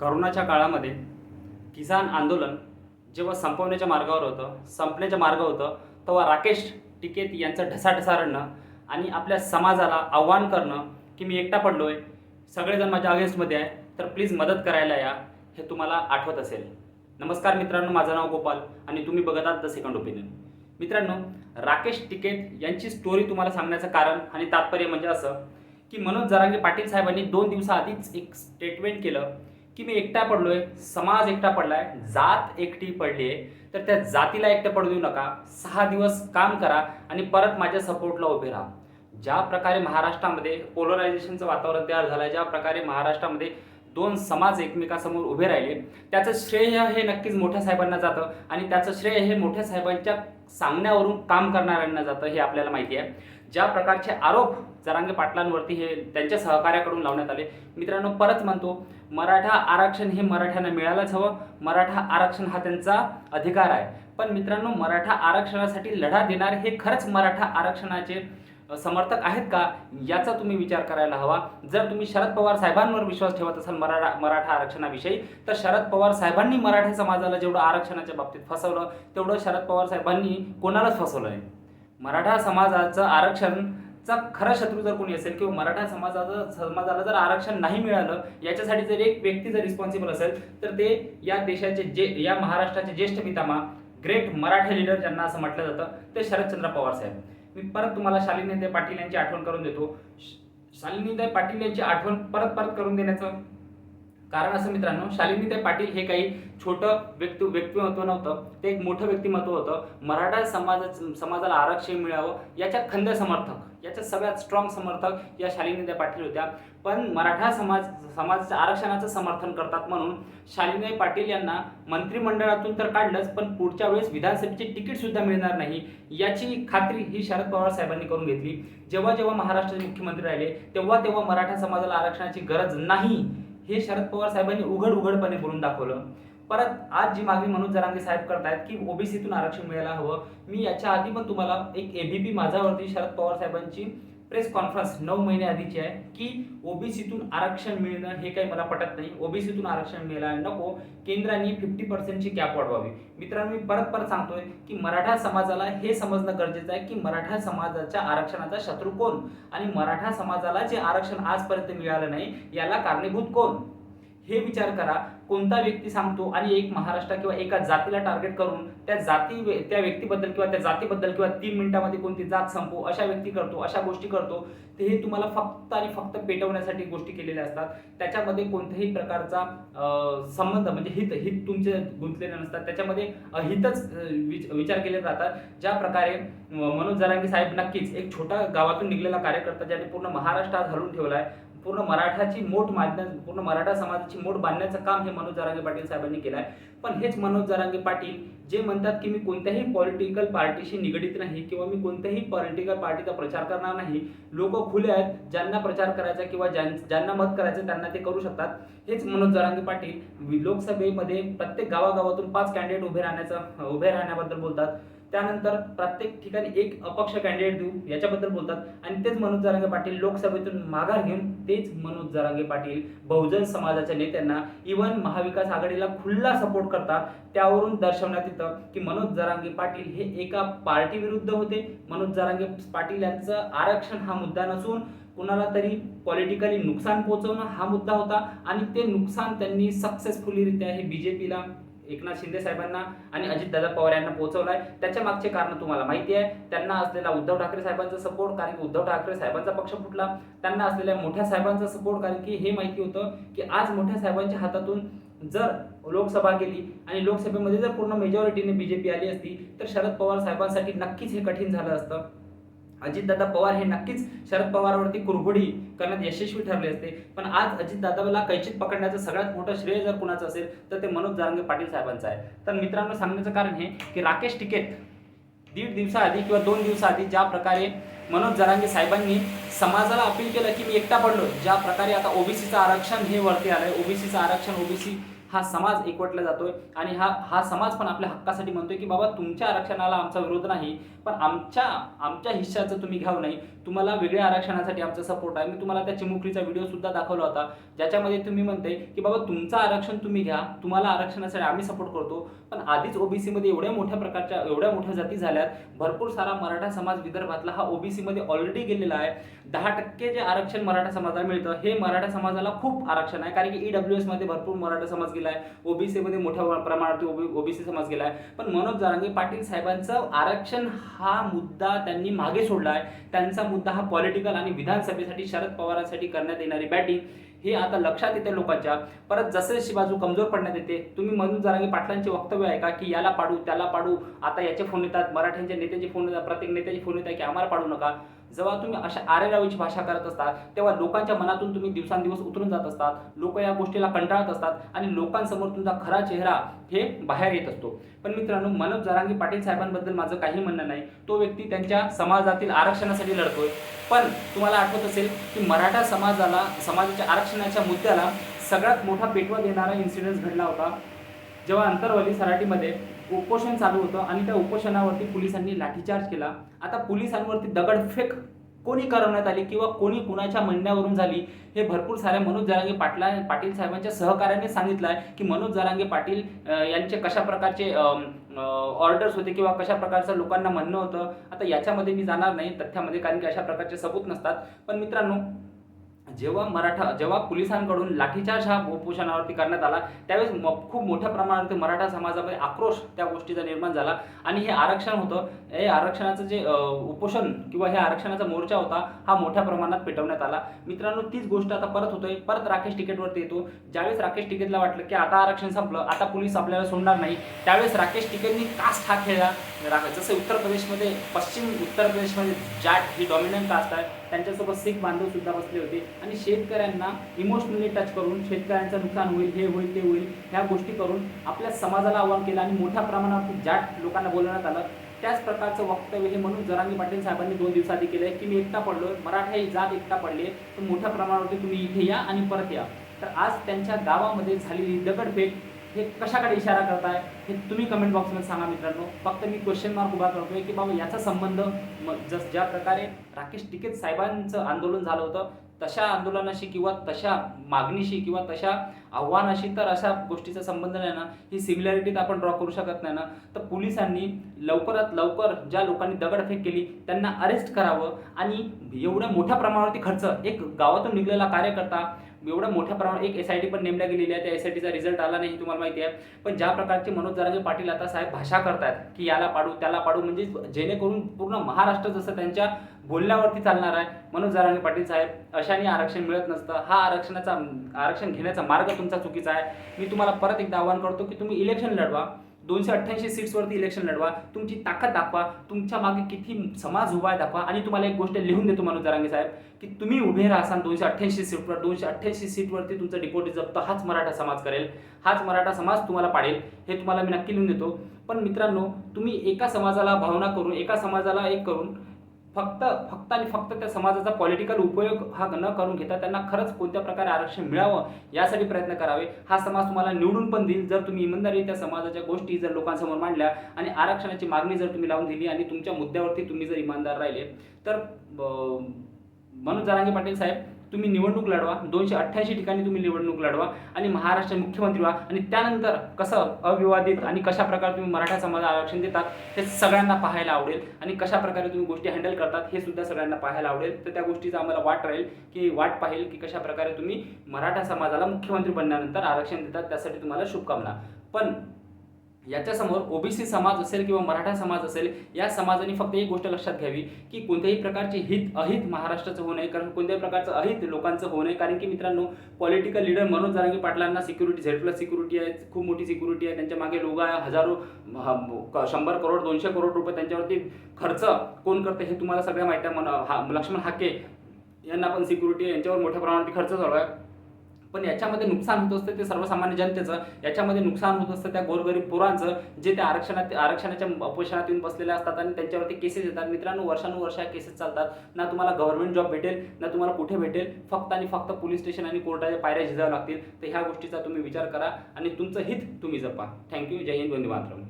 करोनाच्या काळामध्ये किसान आंदोलन जेव्हा संपवण्याच्या मार्गावर होतं संपण्याच्या मार्ग होतं तेव्हा राकेश टिकेत यांचं ढसाढसा रडणं आणि आपल्या समाजाला आव्हान करणं की मी एकटा पडलो आहे सगळेजण माझ्या अगेन्स्टमध्ये आहे तर प्लीज मदत करायला या हे तुम्हाला आठवत असेल. नमस्कार मित्रांनो माझं नाव गोपाल आणि तुम्ही बघत आहात द सेकंड ओपिनियन. मित्रांनो राकेश टिकेत यांची स्टोरी तुम्हाला सांगण्याचं कारण आणि तात्पर्य म्हणजे असं की मनोज जरांगे पाटील साहेबांनी दोन दिवसाआधीच एक स्टेटमेंट केलं की मी एकटा पडलोय समाज एकटा पडलाय जात एकटी पडली आहे तर त्या जातीला एकटं पडू देऊ नका. सहा दिवस काम करा आणि परत माझ्या सपोर्टला उभे राहा. ज्या प्रकारे महाराष्ट्रामध्ये पोलरायझेशनचं वातावरण तयार झालं ज्या प्रकारे महाराष्ट्रामध्ये दोन समाज एकमेकासमोर उभे राहिले त्याचं श्रेय हे नक्कीच मोठ्या साहेबांना जातं आणि त्याचं श्रेय हे मोठ्या साहेबांच्या सांगण्यावरून काम करणाऱ्यांना जातं हे आपल्याला माहिती आहे. ज्या प्रकारचे आरोप जरांगे पाटलांवरती हे त्यांच्या सहकार्याकडून लावण्यात आले. मित्रांनो परत म्हणतो मराठा आरक्षण हे मराठ्यांना मिळायलाच हवं. मराठा आरक्षण हा त्यांचा अधिकार आहे. पण मित्रांनो मराठा आरक्षणासाठी लढा देणारे हे खरंच मराठा आरक्षणाचे समर्थक आहेत का? याचा तुम्ही विचार करायला हवा. जर तुम्ही शरद पवार साहेबांवर विश्वास ठेवत असाल मराठा मराठा आरक्षणाविषयी तर शरद पवार साहेबांनी मराठा समाजाला जेवढं आरक्षणाच्या बाबतीत फसवलं तेवढं शरद पवार साहेबांनी कोणालाच फसवलं नाही. मराठा समाजाचं आरक्षण चा खरा शत्रू जर कोणी असेल किंवा मराठा समाजाचं समाजाला जर आरक्षण नाही मिळालं याच्यासाठी जर एक व्यक्ती जर रिस्पॉन्सिबल असेल तर ते या देशाचे जे या महाराष्ट्राचे ज्येष्ठ पितामा ग्रेट मराठा लीडर ज्यांना असं म्हटलं जातं ते शरदचंद्र पवार साहेब. मी परत तुम्हाला शालिनीताई पाटील यांची आठवण करून देतो. श- शालिनीताई पाटील यांची आठवण परत परत करून देण्याचं कारण असं मित्रांनो शालिनीताई पाटील हे काही छोटं व्यक्ती व्यक्तिमत्व नव्हतं. ते एक मोठं व्यक्तिमत्व होतं. मराठा समाजा समाजाला आरक्षण मिळावं याच्या खंद समर्थक याच्या सगळ्यात स्ट्रॉंग समर्थक या शालिनीताई पाटील होत्या. पण मराठा समाज समाजाच्या आरक्षणाचं समर्थन करतात म्हणून शालिनीताई पाटील यांना मंत्रिमंडळातून तर काढलंच पण पुढच्या वेळेस विधानसभेची तिकीटसुद्धा मिळणार नाही. याची खात्री ही शरद पवार साहेबांनी करून घेतली. जेव्हा जेव्हा महाराष्ट्राचे मुख्यमंत्री राहिले तेव्हा तेव्हा मराठा समाजाला आरक्षणाची गरज नाही. हे शरद पवार साहेबांनी उघड उघडपणे बोलून दाखवलं. परत आज जी मागणी मनोज जरांगे साहेब करतायत की ओबीसीतून आरक्षण मिळायला हवं मी याच्या आधी पण तुम्हाला एक एबीपी माझ्यावरती शरद पवार साहेबांची प्रेस कॉन्फरन्स नऊ महिने आधीची आहे की ओबीसीतून आरक्षण मिळणं हे काही मला पटत नाही. ओबीसीतून आरक्षण मिळायला नको. केंद्राने फिफ्टी पर्सेंटची कॅप वाढवावी. मित्रांनो मी परत परत सांगतोय की मराठा समाजाला हे समजणं गरजेचं आहे की मराठा समाजाच्या आरक्षणाचा शत्रू कोण? आणि मराठा समाजाला जे आरक्षण आजपर्यंत मिळालं नाही याला कारणीभूत कोण? हे विचार करा. कोणता व्यक्ती सांगतो आणि एक महाराष्ट्र किंवा एका जातीला टार्गेट करून त्या जाती त्या व्यक्तीबद्दल किंवा त्या जातीबद्दल किंवा तीन मिनिटामध्ये कोणती जात संपू अशा व्यक्ती करतो अशा गोष्टी करतो ते हे तुम्हाला फक्त आणि फक्त पेटवण्यासाठी गोष्टी केलेल्या असतात. त्याच्यामध्ये कोणत्याही प्रकारचा संबंध म्हणजे हित हित तुमचे गुंतलेले नसतात. त्याच्यामध्ये हितच विच- विचार केले जातात. ज्या प्रकारे मनोज जरांगे साहेब नक्कीच एक छोटा गावातून निघलेला कार्यकर्ता ज्याने पूर्ण महाराष्ट्रात हलून ठेवला आहे पूर्ण मराठाची मोठ बांधण्या पूर्ण मराठा समाजाची मोठ बांधण्याचं काम हे मनोज जरांगे पाटील साहेबांनी केलं आहे पण हेच मनोज जरांगे पाटील जे म्हणतात की मी कोणत्याही पॉलिटिकल पार्टीशी निगडीत नाही किंवा मी कोणत्याही पॉलिटिकल पार्टीचा प्रचार करणार नाही लोक खुले आहेत ज्यांना प्रचार करायचा किंवा ज्यां ज्यांना मत करायचं त्यांना ते करू शकतात. हेच मनोज जरांगे पाटील लोकसभेमध्ये प्रत्येक गावागावातून पाच कॅन्डिडेट उभे राहण्याचा उभे राहण्याबद्दल बोलतात. त्यानंतर प्रत्येक ठिकाणी एक अपक्ष कॅन्डिडेट देऊ याच्याबद्दल बोलतात. आणि तेच मनोज जरांगे पाटील लोकसभेतून माघार घेऊन तेच मनोज जरांगे पाटील बहुजन समाजाच्या नेत्यांना इवन महाविकास आघाडीला खुल्ला सपोर्ट करतात. त्यावरून दर्शवण्यात येतं की मनोज जरांगे पाटील हे एका पार्टी विरुद्ध होते. मनोज जरांगे पाटील यांचं आरक्षण हा मुद्दा नसून कुणाला तरी पॉलिटिकली नुकसान पोहोचवणं हा मुद्दा होता. आणि ते नुकसान त्यांनी सक्सेसफुलीरित्या हे बीजेपीला एकनाथ शिंदे साहेबांना आणि अजितदादा पवार यांना पोहोचवलाय. त्याच्या मागचे कारण तुम्हाला माहिती आहे. त्यांना असलेला उद्धव ठाकरे साहेबांचा सपोर्ट कारण की उद्धव ठाकरे साहेबांचा पक्ष फुटला. त्यांना असलेल्या मोठ्या साहेबांचा सपोर्ट कारण की हे माहिती होतं की आज मोठ्या साहेबांच्या हातातून जर लोकसभा गेली आणि लोकसभेमध्ये जर पूर्ण मेजॉरिटीने बीजेपी आली असती तर शरद पवार साहेबांसाठी नक्कीच हे कठीण झालं असतं. अजितदादा पवार हे नक्कीच शरद पवारवरती कुरघोडी करण्यात यशस्वी ठरले असते. पण आज अजितदादाला कैचित पकडण्याचं सगळ्यात मोठं श्रेय जर कुणाचं असेल तर ते मनोज जारंगे पाटील साहेबांचं आहे. तर मित्रांनो सांगण्याचं कारण हे की राकेश टिकेत दीड दिवसाआधी किंवा दोन दिवसाआधी ज्या प्रकारे मनोज जरांगे साहेबांनी समाजाला अपील केलं की मी एकटा पडलो ज्या प्रकारे आता ओबीसीचं आरक्षण हे वरती आलं आहे ओबीसीचं आरक्षण ओबीसी हा समाज एकवटला जातोय आणि हा हा समाज पण आपल्या हक्कासाठी म्हणतोय की बाबा तुमच्या आरक्षणाला आमचा विरोध नाही पण आमच्या आमच्या हिश्श्याचं तुम्ही घ्यावं नाही. तुम्हाला वेगळ्या आरक्षणासाठी आमचा सपोर्ट आहे. मी तुम्हाला त्या चिमुकलीचा व्हिडिओ सुद्धा दाखवला होता. ज्याच्यामध्ये तुम्ही म्हणते की बाबा तुमचं आरक्षण तुम्ही घ्या तुम्हाला आरक्षणासाठी आम्ही सपोर्ट करतो. पण आधीच ओबीसीमध्ये एवढ्या मोठ्या प्रकारच्या एवढ्या मोठ्या जाती झाल्यात. भरपूर सारा मराठा समाज विदर्भातला हा ओबीसीमध्ये ऑलरेडी गेलेला आहे. दहा टक्के जे आरक्षण मराठा समाजाला मिळतं हे मराठा समाजाला खूप आरक्षण आहे. कारण की ईडब्ल्यू एसमध्ये भरपूर मराठा समाज गेला आहे ओबीसीमध्ये मोठ्या प्रमाणात ओबीसी समाज गेला आहे पण मनोज जारांगे पाटील साहेबांचं आरक्षण हा मुद्दा त्यांनी मागे सोडला आहे त्यांचा मुद्दा हा पॉलिटिकल आणि विधानसभेसाठी शरद पवारांसाठी करण्यात येणारी बॅटिंग हे आता लक्षात येते लोकांच्या. परत जसजशी बाजू कमजोर पडण्यात येते तुम्ही म्हणून जारांगे पाटलांचे वक्तव्य आहे का? की याला पाडू त्याला पाडू. आता याचे फोन येतात मराठ्यांच्या नेत्याचे फोन येतात प्रत्येक नेत्याचे फोन येतात की आम्हाला पाडू नका. जेव्हा तुम्ही अशा आरेरावीची भाषा करत असतात तेव्हा लोकांच्या मनातून तुम्ही दिवसांदिवस उतरून जात असतात लोक या गोष्टीला कंटाळत असतात आणि लोकांसमोर तुमचा खरा चेहरा हे बाहेर येत असतो. पण मित्रांनो मनोज जरांगी पाटील साहेबांबद्दल माझं काही म्हणणं नाही. तो व्यक्ती त्यांच्या समाजातील आरक्षणासाठी लढतोय. पण तुम्हाला आठवत असेल की मराठा समाजाला समाजाच्या आरक्षणाच्या मुद्द्याला सगळ्यात मोठा पेटवा देणारा इन्सिडेंट घडला होता. जेव्हा अंतरवली सराटीमध्ये उपोषण चालू होतं आणि त्या उपोषणावरती पोलिसांनी लाठीचार्ज केला आता पोलिसांवरती दगडफेक कोणी करवण्यात आली किंवा कोणी कुणाच्या म्हणण्यावरून झाली हे भरपूर साऱ्या मनोज जरांगे पाटला पाटील साहेबांच्या सहकार्याने सांगितलं आहे की मनोज जरांगे पाटील यांचे कशा प्रकारचे ऑर्डर्स होते किंवा कशा प्रकारचं लोकांना म्हणणं होतं आता याच्यामध्ये मी जाणार नाही तथ्यामध्ये कारण की अशा प्रकारचे सबूत नसतात. पण मित्रांनो जेव्हा मराठा जेव्हा पोलिसांकडून लाठीचार्ज हा उपोषणावरती करण्यात आला त्यावेळेस म- खूप मोठ्या प्रमाणावरती मराठा समाजामध्ये आक्रोश त्या गोष्टीचा निर्माण झाला आणि हे आरक्षण होतं. हे आरक्षणाचं जे उपोषण किंवा हे आरक्षणाचा मोर्चा होता हा मोठ्या प्रमाणात पेटवण्यात आला. मित्रांनो तीच गोष्ट आता परत होतोय. परत राकेश तिकीटवरती येतो. ज्यावेळेस राकेश तिकीटला वाटलं की आता आरक्षण संपलं आता पोलीस आपल्याला सोडणार नाही त्यावेळेस राकेश तिकीटनी कास्ट हा खेळला. जसं उत्तर प्रदेशमध्ये पश्चिम उत्तर प्रदेशमध्ये जाट ही डॉमिनंट कास्ट आहे त्यांच्यासोबत शीख बांधव सुद्धा बसले होते. आणि शेतकऱ्यांना इमोशनली टच करून शेतकऱ्यांचं नुकसान होईल हे होईल ते होईल ह्या गोष्टी करून आपल्या समाजाला आव्हान केलं आणि मोठ्या प्रमाणावरती जाट लोकांना बोलवण्यात आलं. त्याच प्रकारचं वक्तव्य हे म्हणून जरांगी पाटील साहेबांनी दोन दिवसाआधी आहे की मी एकटा पडलो मराठा ही जात एकटा पडली तर मोठ्या प्रमाणावरती तुम्ही इथे या आणि परत या. तर आज त्यांच्या गावामध्ये झालेली दगडफेक हे कशाकडे इशारा करताय हे तुम्ही कमेंट बॉक्समध्ये सांगा मित्रांनो. फक्त मी क्वेश्चन मार्क उभा करतोय की बाबा याचा संबंध मग जस ज्या प्रकारे राकेश टिकेत साहेबांचं आंदोलन झालं होतं तशा आंदोलनाशी किंवा तशा मागणीशी किंवा तशा आव्हानाशी तर अशा गोष्टीचा संबंध नाही ना. ही सिमिलॅरिटी आपण ड्रॉ करू शकत नाही ना. तर पोलिसांनी लवकरात लवकर ज्या लोकांनी दगडफेक केली त्यांना अरेस्ट करावं आणि एवढ्या मोठ्या प्रमाणावरती खर्च. एक गावातून निघलेला कार्यकर्ता एवढ्या मोठ्या प्रमाणात एक एस आय टी पण नेमल्या गेलेली आहे त्या एस आय टीचा रिझल्ट आला नाही हे तुम्हाला माहिती आहे. पण ज्या प्रकारचे मनोज जरांगे पाटील आता साहेब भाषा करतात की याला पाडू त्याला पाडू म्हणजे जेणेकरून पूर्ण महाराष्ट्र जसं त्यांच्या बोलण्यावरती चालणार आहे मनोज जरांगे पाटील साहेब अशाने आरक्षण मिळत नसतं. हा आरक्षणाचा आरक्षण घेण्याचा मार्ग तुमचा चुकीचा आहे. मी तुम्हाला परत एकदा आवाहन करतो की तुम्ही इलेक्शन लढवा. दोनशे अठ्ठ्याऐंशी सीट्सवरती इलेक्शन लढवा तुमची ताकद दाखवा तुमच्या मागे किती समाज उभा आहे दाखवा. आणि तुम्हाला एक गोष्ट लिहून देतो मनोज जरांगे साहेब की तुम्ही उभे राहसान दोनशे अठ्ठ्याऐंशी सीटवर दोनशे अठ्ठ्याऐंशी सीटवरती तुमचं डिपॉझिट जप्त हाच मराठा समाज करेल. हाच मराठा समाज तुम्हाला पाडेल. हे तुम्हाला मी नक्की लिहून देतो. पण मित्रांनो तुम्ही एका समाजाला भावना करून एका समाजाला एक करून फक्त फक्त आणि फक्त त्या समाजाचा पॉलिटिकल उपयोग हा न करून घेता त्यांना खरंच कोणत्या प्रकारे आरक्षण मिळावं यासाठी प्रयत्न करावे हा समाज तुम्हाला निवडून पण देईल. जर तुम्ही इमानदारी त्या समाजाच्या गोष्टी जर लोकांसमोर मांडल्या आणि आरक्षणाची मागणी जर तुम्ही लावून दिली आणि तुमच्या मुद्द्यावरती तुम्ही जर इमानदार राहिले तर मनोज जरांगे पाटील साहेब तुम्ही निवडणूक लढवा दोनशे अठ्ठ्याऐंशी ठिकाणी तुम्ही निवडणूक लढवा आणि महाराष्ट्र मुख्यमंत्री व्हा. आणि त्यानंतर कसं अविवादित आणि कशा प्रकारे तुम्ही मराठा समाजाला आरक्षण देतात हे सगळ्यांना पाहायला आवडेल. आणि कशा प्रकारे तुम्ही गोष्टी हँडल करतात हे सुद्धा सगळ्यांना पाहायला आवडेल. तर त्या गोष्टीचा आम्हाला वाट राहील की वाट पाहिल की कशा प्रकारे तुम्ही मराठा समाजाला मुख्यमंत्री बनल्यानंतर आरक्षण देतात. त्यासाठी तुम्हाला शुभकामना. पण याच्यासमोर ओबीसी समाज असेल किंवा मराठा समाज असेल या समाजाने फक्त एक गोष्ट लक्षात घ्यावी की कोणत्याही प्रकारचे हित अहित महाराष्ट्राचं होऊ नये. कारण कोणत्याही प्रकारचं अहित लोकांचं होऊ नये. कारण की मित्रांनो पॉलिटिकल लीडर मनोज जारांगे पाटलांना सिक्युरिटी झेड प्लस सिक्युरिटी आहे खूप मोठी सिक्युरिटी आहे. त्यांच्या मागे लोक आहे हजारो क- शंभर करोड दोनशे करोड रुपये त्यांच्यावरती खर्च कोण करते हे तुम्हाला सगळ्या माहिती आहे. मन- हा- लक्ष्मण हाके यांना पण सिक्युरिटी आहे. यांच्यावर मोठ्या प्रमाणात खर्च चालू आहे. पण याच्यामध्ये नुकसान होत असतं ते सर्वसामान्य जनतेचं याच्यामध्ये नुकसान होत असतं त्या गोरगरीब पोरांचं जे त्या आरक्षणात आरक्षणाच्या अपोषणात येऊन बसलेले असतात आणि त्यांच्यावरती केसेस येतात. मित्रांनो वर्षानुवर्ष ह्या केसेस चालतात. ना तुम्हाला गव्हर्नमेंट जॉब भेटेल ना तुम्हाला कुठे भेटेल फक्त आणि फक्त पोलीस स्टेशन आणि कोर्टाच्या पायऱ्या झिजाव्या लागतील. तर ह्या गोष्टीचा तुम्ही विचार करा आणि तुमचं हित तुम्ही जपा. थँक्यू जय हिंद. वंदे मातरम.